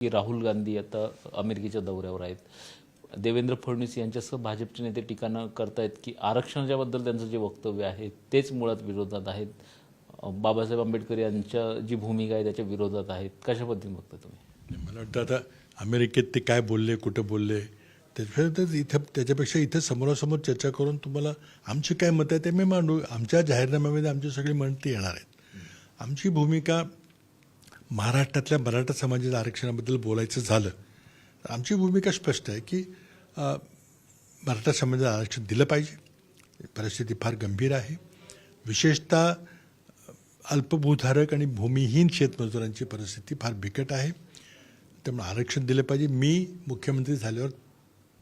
की राहुल गांधी आता अमेरिकेच्या दौऱ्यावर आहेत. देवेंद्र फडणवीस यांच्यासह भाजपचे नेते टीका करतायत की आरक्षणाच्याबद्दल त्यांचं जे वक्तव्य आहे तेच मुळात विरोधात आहेत. बाबासाहेब आंबेडकर यांच्या जी भूमिका आहे त्याच्या विरोधात आहेत. कशा पद्धतीने बघता तुम्ही? मला वाटतं आता अमेरिकेत ते काय बोलले कुठं बोलले त्याच्यापेक्षा इथं त्याच्यापेक्षा इथं समोरासमोर चर्चा करून तुम्हाला आमची काय मतं आहे ते मी मांडू. आमच्या जाहीरनाम्यामध्ये आमची सगळी म्हणती येणार आहेत. आमची भूमिका महाराष्ट्रातल्या मराठा समाजाच्या आरक्षणाबद्दल बोलायचं झालं तर आमची भूमिका स्पष्ट आहे की मराठा समाजाला आरक्षण दिलं पाहिजे. परिस्थिती फार गंभीर आहे. विशेषतः अल्पभूधारक आणि भूमिहीन शेतमजुरांची परिस्थिती फार बिकट आहे. त्यामुळे आरक्षण दिलं पाहिजे. मी मुख्यमंत्री झाल्यावर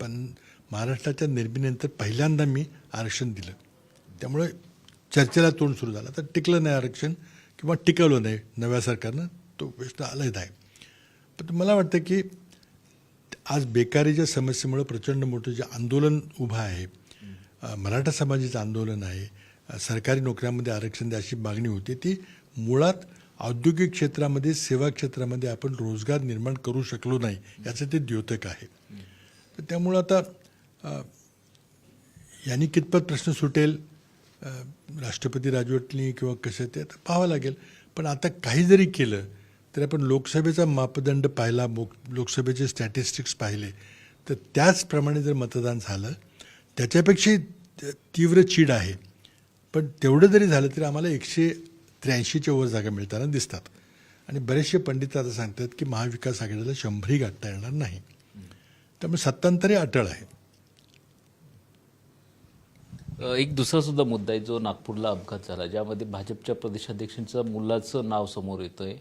पण महाराष्ट्राच्या निर्मितीनंतर पहिल्यांदा मी आरक्षण दिलं. त्यामुळे चर्चेला तोंड सुरू झालं. तर टिकलं नाही आरक्षण किंवा टिकवलं नाही नव्या सरकारनं तो प्रश्न अलग आहे पण मला वाटतं की आज बेकारीच्या समस्येमुळे प्रचंड मोठं जे आंदोलन उभं आहे मराठा समाजाचं आंदोलन आहे सरकारी नोकऱ्यामध्ये आरक्षण द्या अशी मागणी होती ती मुळात औद्योगिक क्षेत्रामध्ये सेवा क्षेत्रामध्ये आपण रोजगार निर्माण करू शकलो नाही याचं ते द्योतक आहे. तर त्यामुळं आता यांनी कितपत प्रश्न सुटेल राष्ट्रपती राजवटनी किंवा कसं ते आता पाहावं लागेल. पण आता काही जरी केलं तरी आपण लोकसभेचा मापदंड पाहिला मोक लोकसभेचे स्टॅटिस्टिक्स पाहिले तर त्याचप्रमाणे जर मतदान झालं त्याच्यापेक्षा तीव्र चीड आहे. पण तेवढं जरी झालं तरी आम्हाला एकशे त्र्याऐंशीच्या वर जागा मिळताना दिसतात. आणि बरेचसे पंडित आता सांगतात की महाविकास आघाडीला शंभरही गाठता येणार नाही. त्यामुळे सत्तांतरी अटळ आहे. एक दुसरा सुद्धा मुद्दा आहे जो नागपूरला अपघात झाला ज्यामध्ये भाजपच्या प्रदेशाध्यक्षांचं मुलाचं नाव समोर येतं आहे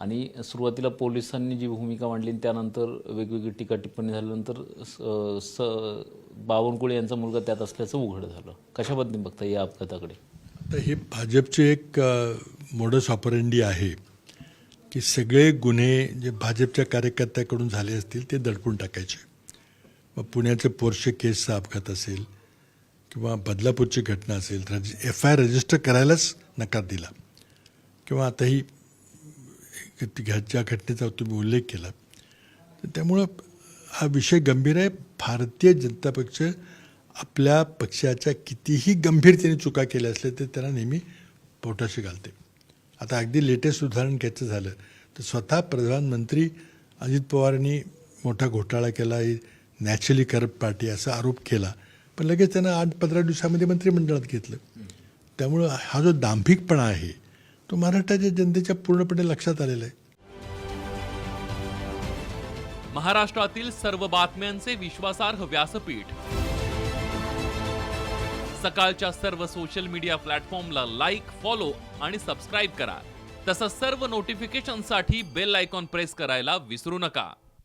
आणि सुरुवातीला पोलिसांनी जी भूमिका मांडली त्यानंतर वेगवेगळी टीका टिप्पणी झाल्यानंतर स- स- बावनकुळे यांचा मुलगा त्यात असल्याचं उघड झालं. कशा पद्धतीने बघता या अपघाताकडे? आता हे भाजपचे एक मोडस ऑपरेंडी आहे की सगळे गुन्हे जे भाजपच्या कार्यकर्त्याकडून झाले असतील ते दडपून टाकायचे. मग पुण्याचं पोर्शे केसचा अपघात असेल किंवा बदलापूरची घटना असेल रजि एफ आय आर रजिस्टर करायलाच नकार दिला. किंवा आताही ही ज्या घटनेचा तुम्ही उल्लेख केला. तर त्यामुळं हा विषय गंभीर आहे. भारतीय जनता पक्ष आपल्या पक्षाच्या कितीही गंभीरतेने चुका केल्या असल्या तर त्यांना नेहमी पोटाशी घालते. आता अगदी लेटेस्ट उदाहरण घ्यायचं झालं तर स्वतः प्रधानमंत्री अजित पवारांनी मोठा घोटाळा केला. नॅचरली करप्ट पार्टी असा आरोप केला. पण लगेच त्यांना आठ पंधरा दिवसामध्ये मंत्रिमंडळात घेतलं. त्यामुळं हा जो दांभिकपणा आहे तो महाराष्ट्राच्या जनतेच्या पूर्णपणे लक्षात आलेला आहे. महाराष्ट्रातील सर्व बातम्यांचे विश्वासार्ह व्यासपीठ. सकाळच्या सर्व सोशल मीडिया प्लॅटफॉर्मला लाईक फॉलो आणि सबस्क्राईब करा. तसंच सर्व नोटिफिकेशनसाठी बेल आयकॉन प्रेस करायला विसरू नका.